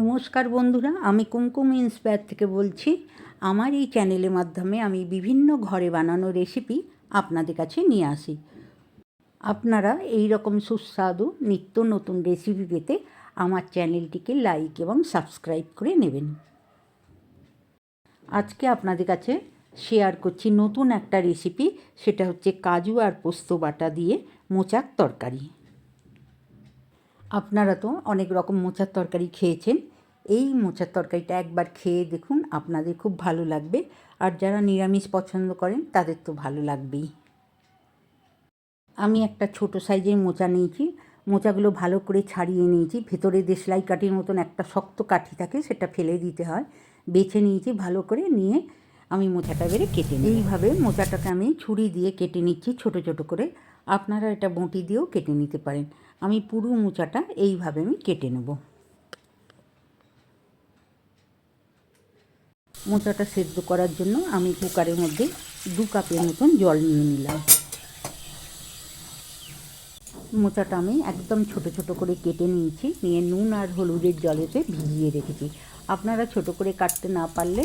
নমস্কার বন্ধুরা, আমি কুমকুম ইন্সপায়ার থেকে বলছি। আমার এই চ্যানেলের মাধ্যমে আমি বিভিন্ন ঘরে বানানো রেসিপি আপনাদের কাছে নিয়ে আসি। আপনারা এই রকম সুস্বাদু নিত্য নতুন রেসিপি পেতে আমার চ্যানেলটিকে লাইক এবং সাবস্ক্রাইব করে নেবেন। আজকে আপনাদের কাছে শেয়ার করছি নতুন একটা রেসিপি সেটা হচ্ছে কাজু আর পোস্ত বাটা দিয়ে মোচার তরকারি। আপনারা তো অনেক রকম মোচার তরকারি খেয়েছেন। এই মোচার তরকারিটা একবার খেয়ে দেখুন, আপনাদের খুব ভালো লাগবে। আর যারা নিরামিষ পছন্দ করেন, তাদের তো ভালো লাগবেই। আমি একটা ছোট সাইজের মোচা নিয়েছি। মোচাগুলো ভালো করে ছাড়িয়ে নিয়েছি। ভেতরে দেশলাই কাঠির মতন একটা শক্ত কাঠি থাকে, সেটা ফেলে দিতে হয়। বেছে নিয়েছি ভালো করে, নিয়ে আমি মোচাটা বেড়ে কেটে নিই এইভাবে মোচাটাকে আমি ছুরি দিয়ে কেটে নিচ্ছি ছোট ছোট করে। আপনারা এটা বঁটি দিয়েও কেটে নিতে পারেন। আমি পুরো মোচাটা এইভাবে আমি কেটে নেব। মোচাটা সেদ্ধ করার জন্য আমি কুকারের মধ্যে দু কাপের মতন জল নিয়ে নিলাম। মোচাটা আমি একদম ছোট ছোট করে কেটে নিয়েছি, নিয়ে নুন আর হলুদের জলেতে ভিজিয়ে রেখেছি। আপনারা ছোট করে কাটতে না পারলে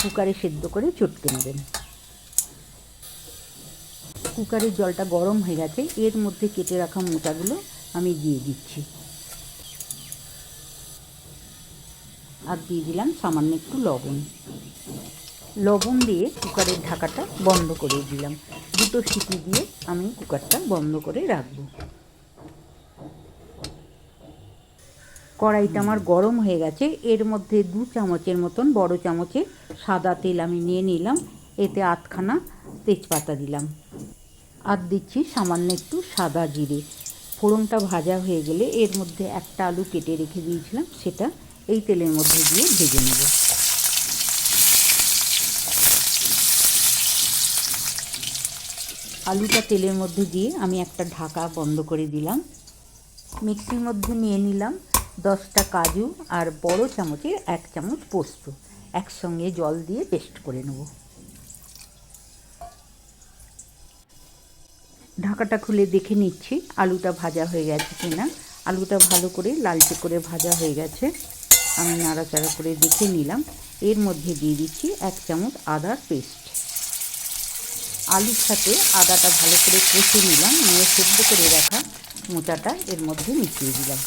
কুকারে সেদ্ধ করে চটকে নেবেন। কুকারের জলটা গরম হয়ে গেছে, এর মধ্যে কেটে রাখা মোচাগুলো আমি দিয়ে দিচ্ছি। আর দিয়ে দিলাম সামান্য একটু লবণ। লবণ দিয়ে কুকারের ঢাকাটা বন্ধ করে দিলাম। দুটো সিটি দিয়ে আমি কুকারটা বন্ধ করে রাখব। কড়াইটা আমার গরম হয়ে গেছে। এর মধ্যে দু চামচের মতন বড় চামচে সাদা তেল আমি নিয়ে নিলাম। এতে আধখানা তেজপাতা দিলাম। আর দিচ্ছি সামান্য একটু সাদা জিরে। ফোড়নটা ভাজা হয়ে গেলে এর মধ্যে একটা আলু কেটে রেখে দিয়েছিলাম, সেটা এই তেলের মধ্যে দিয়ে ভেজে নেব। আলুটা তেলের মধ্যে দিয়ে আমি একটা ঢাকা বন্ধ করে দিলাম। মিক্সির মধ্যে নিয়ে নিলাম দশটা কাজু আর বড় চামচের এক চামচ পোস্ত। একসঙ্গে জল দিয়ে পেস্ট করে নেব। ঢাকাটা খুলে দেখে নিচ্ছি। আলুটা ভাজা হয়ে গেছে কিনা। আলুটা ভালো করে লালচে করে ভাজা হয়ে গেছে। আমি নাড়াচাড়া করে দেখে নিলাম। এর মধ্যে দিয়ে দিচ্ছি এক চামচ আদার পেস্ট। আলুর সাথে আদাটা ভালো করে কষে নিলাম। নিয়ে সেদ্ধ করে রাখা মোচাটা এর মধ্যে মিশিয়ে দিলাম।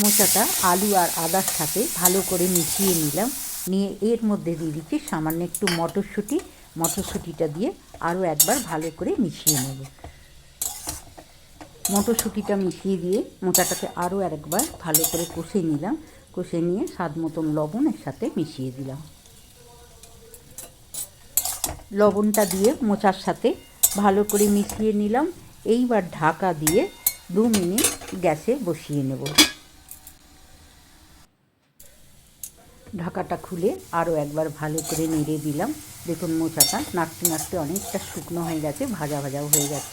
মোচাটা আলু আর আদার সাথে ভালো করে মিশিয়ে নিলাম। নিয়ে এর মধ্যে দিয়ে দিচ্ছি সামান্য একটু মটরশুঁটি মটরশুঁটিটা দিয়ে আরও একবার ভালো করে মিশিয়ে নেব। মটরশুঁটিটা মিশিয়ে দিয়ে মোচাটাকে আরও একবার ভালো করে কষে নিলাম। কষে নিয়ে স্বাদ মতন লবণের সাথে মিশিয়ে দিলাম। লবণটা দিয়ে মোচার সাথে ভালো করে মিশিয়ে নিলাম। এইবার ঢাকা দিয়ে দু মিনিট গ্যাসে বসিয়ে নেব। ঢাকাটা খুলে আরও একবার ভালো করে নেড়ে দিলাম। দেখুন মোচাটা নাড়তে নাড়তে অনেকটা শুকনো হয়ে গেছে, ভাজা ভাজাও হয়ে গেছে।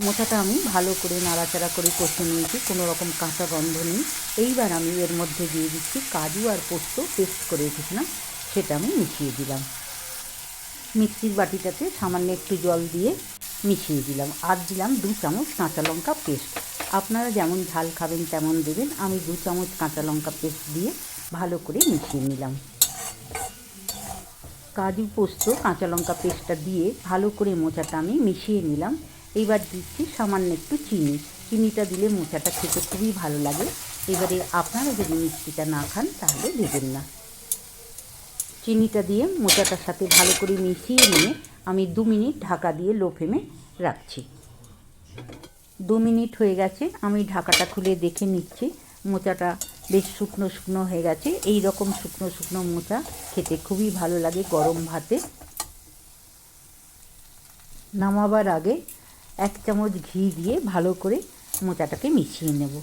মোচাটা আমি ভালো করে নাড়াচাড়া করে কষে নিয়েছি, কোনো রকম কাঁচা গন্ধ নেই। এইবার আমি এর মধ্যে দিয়ে দিচ্ছি কাজু আর পোস্ত, পেস্ট করে রেখেছিলাম, সেটা আমি মিশিয়ে দিলাম। মিক্সির বাটিটাতে সামান্য একটু জল দিয়ে মিশিয়ে দিলাম। আর দিলাম দু চামচ কাঁচা লঙ্কা পেস্ট। আপনারা যেমন ঝাল খাবেন তেমন দেবেন। আমি দু চামচ কাঁচা লঙ্কা পেস্ট দিয়ে ভালো করে মিশিয়ে নিলাম। কাজু পোস্ত, কাঁচা লঙ্কা পেস্টটা দিয়ে ভালো করে মোচাটা আমি মিশিয়ে নিলাম। এবার দিচ্ছি সামান্য একটু চিনি। চিনিটা দিলে মোচাটা খেতে খুবই ভালো লাগে। এবারে আপনারা যদি মিষ্টিটা না খান, তাহলে দেবেন না। চিনিটা দিয়ে মোচাটার সাথে ভালো করে মিশিয়ে নিয়ে আমি দু মিনিট ঢাকা দিয়ে লো ফ্লেমে রাখছি। দু মিনিট হয়ে গেছে, আমি ঢাকাটা খুলে দেখে নিচ্ছি। মোচাটা বেশ শুকনো শুকনো হয়ে গেছে। এই রকম শুকনো শুকনো মোচা খেতে খুবই ভালো লাগে গরম ভাতে। নামাবার আগে এক চামচ ঘি দিয়ে ভালো করে মোচাটাকে মিশিয়ে নেব।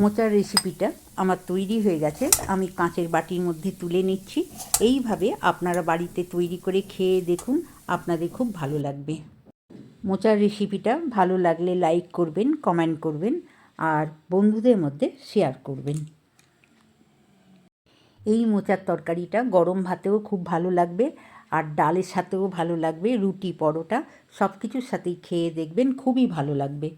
মোচার রেসিপিটা আমার তৈরি হয়ে গেছে। আমি কাঁচের বাটির মধ্যে তুলে নিচ্ছি। এইভাবে আপনারা বাড়িতে তৈরি করে খেয়ে দেখুন। আপনাদের খুব ভালো লাগবে। মোচার রেসিপিটা ভালো লাগলে লাইক করবেন কমেন্ট করবেন, আর বন্ধুদের মধ্যে শেয়ার করবেন। এই মোচার তরকারিটা গরম ভাতেও খুব ভালো লাগবে, আর ডালের সাথেও ভালো লাগবে, রুটি, পরোটা সব কিছুর সাথেই খেয়ে দেখবেন খুবই ভালো লাগবে।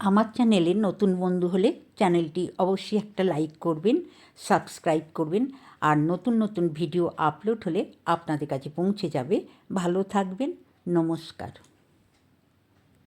আমার চ্যানেলে নতুন বন্ধু হলে চ্যানেলটি অবশ্যই একটা লাইক করবেন সাবস্ক্রাইব করবেন, আর নতুন নতুন ভিডিও আপলোড হলে আপনাদের কাছে পৌঁছে যাবে। ভালো থাকবেন, নমস্কার।